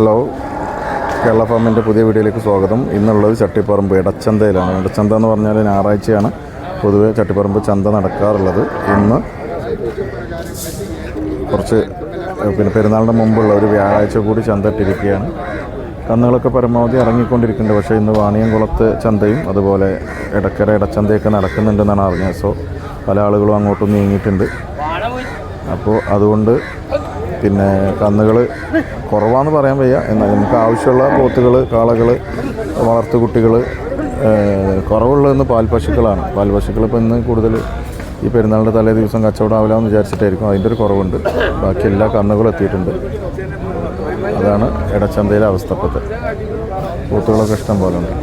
Hello Kerala ഫാമിന്റെ പുതിയ വീഡിയോയിലേക്ക് സ്വാഗതം. ഇന്നുള്ളത് ചട്ടിപ്പറമ്പ് ഇടച്ചന്തയിലാണ് ഇടച്ചന്ത എന്ന് പറഞ്ഞാൽ ഞായറാഴ്ചയാണ് പൊതുവെ ചട്ടിപ്പറമ്പ് ചന്ത നടക്കാറുള്ളത്. ഇന്ന് കുറച്ച് പിന്നെ പെരുന്നാളിന്റെ മുമ്പുള്ള ഒരു വ്യാഴാഴ്ച കൂടി ചന്ത ഇട്ടിരിക്കുകയാണ്. കന്നുകളൊക്കെ പരമാവധി ഇറങ്ങിക്കൊണ്ടിരിക്കുന്നുണ്ട്. പക്ഷേ ഇന്ന് വാണിയംകുളത്ത് ചന്തയും അതുപോലെ ഇടക്കര ഇടച്ചന്തയൊക്കെ നടക്കുന്നുണ്ടെന്നാണ് അറിഞ്ഞത്. സോ പല ആളുകളും അങ്ങോട്ടും നീങ്ങിയിട്ടുണ്ട്. അപ്പോൾ അതുകൊണ്ട് പിന്നെ കന്നുകൾ കുറവാന്ന് പറയാൻ വയ്യ. എന്നാൽ നമുക്ക് ആവശ്യമുള്ള പോത്തുകൾ കാളകൾ വളർത്തുകുട്ടികൾ കുറവുള്ളതെന്ന് പാൽപശുക്കളാണ് പാൽപശുക്കൾ ഇപ്പോൾ ഇന്ന് കൂടുതൽ ഈ പെരുന്നാളിന്റെ തലേ ദിവസം കച്ചവടം ആവില്ലാന്ന് വിചാരിച്ചിട്ടായിരിക്കും. അതിന്റെ ഒരു കുറവുണ്ട്. ബാക്കി എല്ലാ കന്നുകളും എത്തിയിട്ടുണ്ട്. അതാണ് ഇടച്ചന്തയിലെ അവസ്ഥ ഇപ്പോഴത്തെ പോത്തുകളൊക്കെ ഇഷ്ടം പോലെ ഉണ്ട്.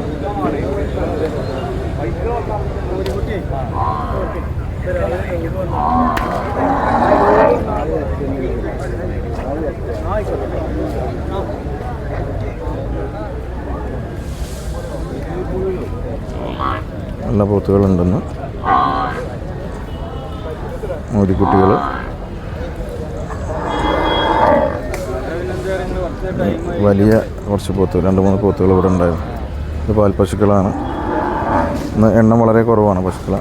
നല്ല പോത്തുകളുണ്ടെന്ന്. മോദിക്കുട്ടികൾ വലിയ കുറച്ച് പോത്തുകൾ രണ്ട് മൂന്ന് പോത്തുകൾ ഇവിടെ ഉണ്ടായിരുന്നു. ഇത് പാൽപ്പശുക്കളാണ് ഇന്ന് എണ്ണം വളരെ കുറവാണ് പശുക്കള.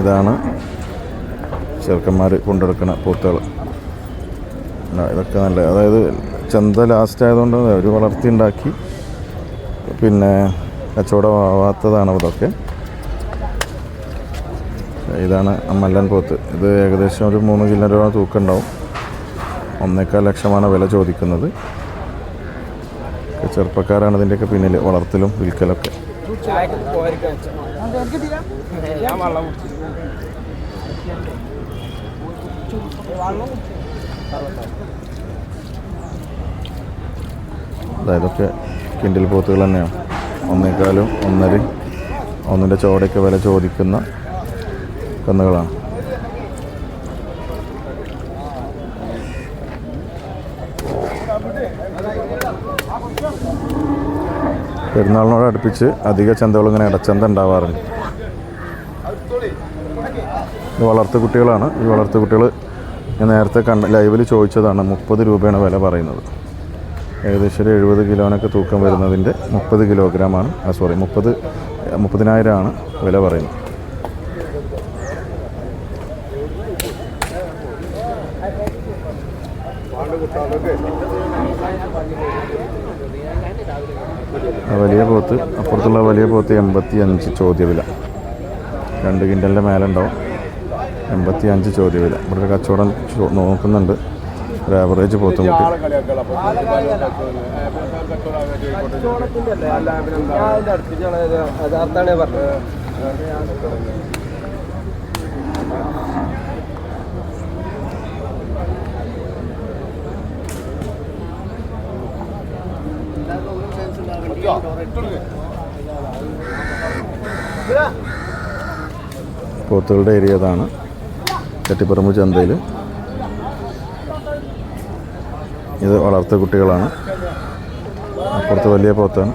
ഇതാണ് ചെറുക്കന്മാർ കൊണ്ടെടുക്കുന്ന പോത്തുകൾ ഇതൊക്കെ നല്ല അതായത് ചന്ത ലാസ്റ്റ് ആയതുകൊണ്ട് അവർ വളർത്തി ഉണ്ടാക്കി. പിന്നെ കച്ചവടമാവാത്തതാണ് ഇതൊക്കെ. ഇതാണ് മല്ലൻ പോത്ത്. ഇത് ഏകദേശം ഒരു മൂന്ന് കിലോ രൂപ തൂക്കം ഉണ്ടാവും ഒന്നേക്കാൽ ലക്ഷമാണ് വില ചോദിക്കുന്നത്. ചെറുപ്പക്കാരാണ് ഇതിന്റെയൊക്കെ പിന്നിൽ വളർത്തലും വിൽക്കലൊക്കെ. ഇതൊക്കെ കിൻഡിൽ പോത്തുകൾ തന്നെയാണ് ഒന്നേക്കാലും ഒന്നര ഒന്നിന്റെ ചോടയ്ക്ക് വില ചോദിക്കുന്ന കന്നുകളാണ്. പെരുന്നാളിനോട് അടുപ്പിച്ച് അധിക ചന്തകൾ ഇങ്ങനെ ഇടച്ചന്ത ഉണ്ടാവാറുണ്ട്. വളർത്തു കുട്ടികളാണ്. ഈ വളർത്തു കുട്ടികൾ ഞാൻ നേരത്തെ കണ്ട ലൈവിൽ ചോദിച്ചതാണ് മുപ്പത് രൂപയാണ് വില പറയുന്നത്. ഏകദേശം ഒരു എഴുപത് കിലോനൊക്കെ തൂക്കം വരുന്നതിന്റെ മുപ്പത് കിലോഗ്രാമാണ്. ആ സോറി മുപ്പത് മുപ്പതിനായിരമാണ് വില പറയുന്നത്. വലിയ പോത്ത് അപ്പുറത്തുള്ള വലിയ പോത്ത് എൺപത്തി അഞ്ച് ചോദ്യവില. രണ്ട് കിൻഡലിന്റെ മേലെ ഉണ്ടാവും. എൺപത്തി അഞ്ച് ചോദ്യവില. ഇവിടെ ഒരു കച്ചവടം നോക്കുന്നുണ്ട്. ഒരു ആവറേജ് പോത്തും കുട്ടി. യഥാർത്ഥാണ് പറഞ്ഞത് പോത്തുകളുടെ ഏരിയ അതാണ്. ചട്ടിപ്പറമ്പ് ചന്തയിൽ ഇത് വളർത്ത കുട്ടികളാണ്. അപ്പുറത്ത് വലിയ പോത്താണ്.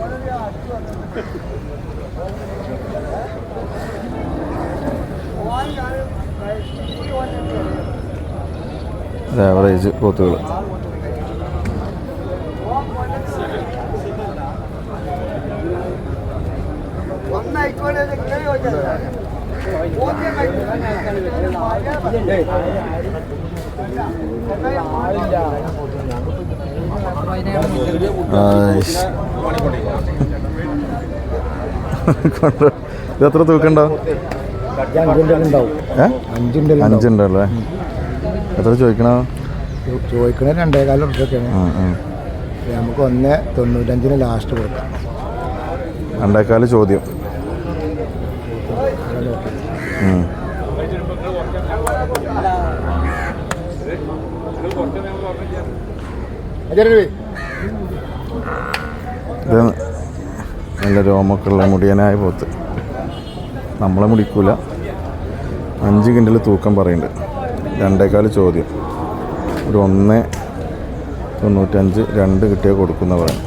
ആവറേജ് പോത്തുകൾ ആയിഷ്. ഇത് എത്ര തൂക്കണ്ടോ? അഞ്ചുണ്ടല്ലേ. എത്ര ചോദിക്കണോ? ചോദിക്കണ രണ്ടേകാലം ഉറുപ്പൊക്കെയാണ് നമുക്ക് ഒന്ന് തൊണ്ണൂറ്റഞ്ചിന് ലാസ്റ്റ് കൊടുക്കാം. രണ്ടേക്കാൽ ചോദ്യം. നല്ല രോമൊക്കെയുള്ള മുടിയനായ പോത്ത്. നമ്മളെ മുടിക്കൂല. അഞ്ച് കിൻഡൽ തൂക്കം പറയുന്നുണ്ട് രണ്ടേക്കാൽ ചോദ്യം. ഒരു ഒന്ന് തൊണ്ണൂറ്റഞ്ച് രണ്ട് കിട്ടിയ കൊടുക്കുന്ന പറയും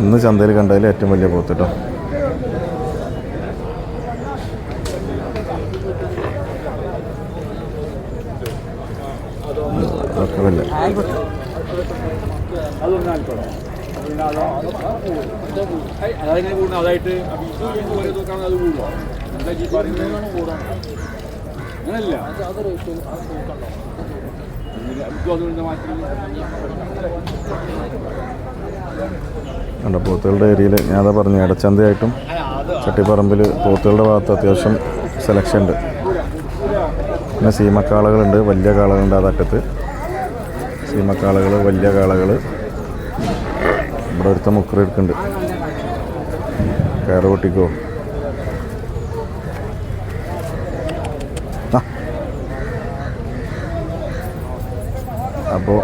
ഇന്ന് ചന്തയിൽ കണ്ടതിൽ ഏറ്റവും വലിയ പോത്ത് കേട്ടോ അതൊക്കെ വലിയ പോത്തുകളുടെ ഏരിയയിൽ ഞാൻ അതാ പറഞ്ഞു ഇടച്ചന്തയായിട്ടും ചട്ടിപ്പറമ്പിൽ പോത്തുകളുടെ ഭാഗത്ത് അത്യാവശ്യം സെലക്ഷൻ ഉണ്ട്. പിന്നെ സീമക്കാളകളുണ്ട് വലിയ കാളകളുണ്ട് ആ തട്ടത്ത്. സീമക്കാളകൾ വലിയ കാളകൾ ഇവിടെ ഒരുത്ത മുക്കറി എടുക്കുന്നുണ്ട്. കയറ് പൊട്ടിക്കോ? അപ്പോൾ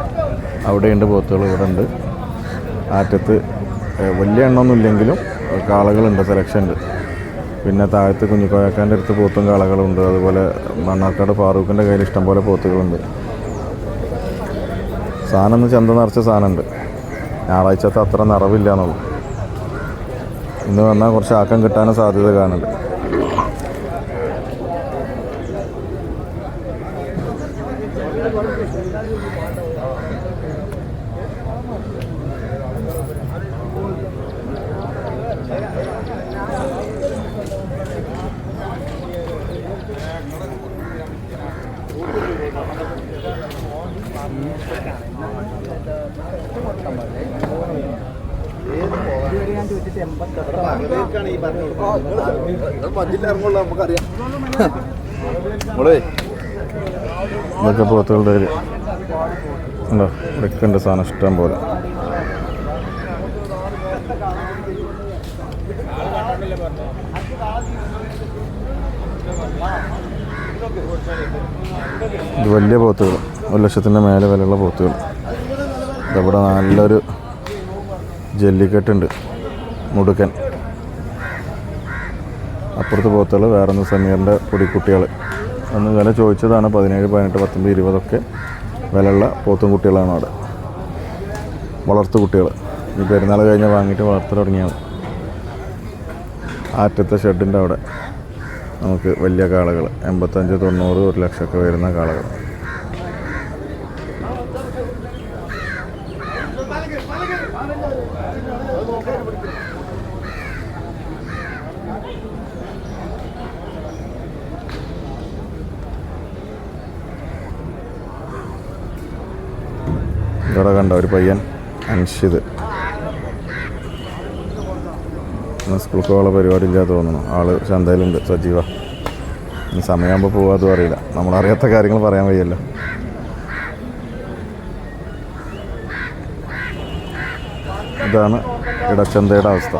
അവിടെയുണ്ട് പോത്തുകൾ ഇവിടെ ഉണ്ട് ആറ്റത്ത് വലിയ എണ്ണമൊന്നുമില്ലെങ്കിലും കാളകളുണ്ട് സെലക്ഷൻ ഉണ്ട്. പിന്നെ താഴത്ത് കുഞ്ഞിക്കോയക്കാന്റെ അടുത്ത് പോത്തും കാളകളുണ്ട്. അതുപോലെ മണ്ണാർക്കാട് ഫാറൂഖിന്റെ കയ്യിൽ ഇഷ്ടംപോലെ പോത്തുകളുണ്ട്. സാധനം ഒന്ന് ചന്ത നിറച്ച സാധനമുണ്ട്. ഞായറാഴ്ചത്തെ അത്ര നിറവില്ല എന്നുള്ളു. ഇന്ന് വന്നാൽ കുറച്ച് ആക്കം കിട്ടാനും സാധ്യത കാണുന്നുണ്ട്. ഇതൊക്കെ പോത്തുകളുടെ ഒരു സാധനം ഇഷ്ടം പോലെ. വലിയ പോത്തുകൾ ഒരു ലക്ഷത്തിന്റെ മേലെ വിലയുള്ള പോത്തുകൾ. ഇതവിടെ നല്ലൊരു ജല്ലിക്കെട്ടുണ്ട്. മുടുക്കൻ. അപ്പുറത്ത് പോത്തുകൾ വേറൊന്ന് സമീറിന്റെ പൊടിക്കുട്ടികൾ അന്ന് വില ചോദിച്ചതാണ് പതിനേഴ് പതിനെട്ട് പത്തൊമ്പത് ഇരുപതൊക്കെ വിലയുള്ള പോത്തും കുട്ടികളാണ് അവിടെ. വളർത്തു കുട്ടികൾ ഈ പെരുന്നാൾ കഴിഞ്ഞ് വാങ്ങിയിട്ട് വളർത്തു തുടങ്ങിയാണ് ആറ്റത്തെ ഷെഡിന്റെ അവിടെ നമുക്ക് വലിയ കാളകൾ എൺപത്തഞ്ച് തൊണ്ണൂറ് ഒരു ലക്ഷമൊക്കെ വരുന്ന കാളകൾ ഇവിടെ കണ്ട ഒരു പയ്യൻ അൻഷിത് സ്കൂൾ കോള പരിപാടി ഇല്ലാതെ തോന്നുന്നു. ആൾ ചന്തയിലുണ്ട്. സജീവ. സമയമാകുമ്പോൾ പോകാതും അറിയില്ല. നമ്മളറിയാത്ത കാര്യങ്ങൾ പറയാൻ വയ്യല്ലോ. ഇതാണ് ഇടച്ചന്തയുടെ അവസ്ഥ.